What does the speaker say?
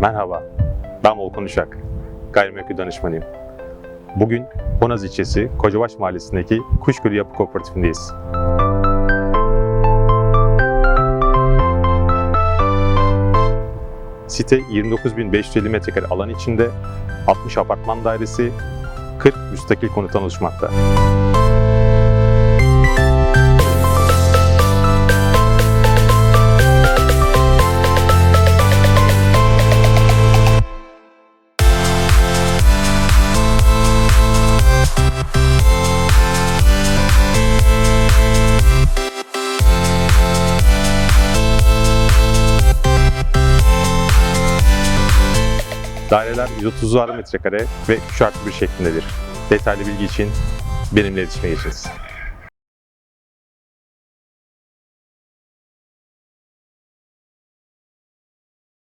Merhaba, ben Volkan Uşak, gayrimenkul danışmanıyım. Bugün Honaz ilçesi Kocabaş mahallesindeki Kuşgölü Yapı Kooperatifindeyiz. Site 29.550 metrekare alan içinde 60 apartman dairesi, 40 müstakil konuttan oluşmakta. Daireler 130'ar metrekare ve 3 artı 1 şeklindedir. Detaylı bilgi için benimle iletişime geçiniz.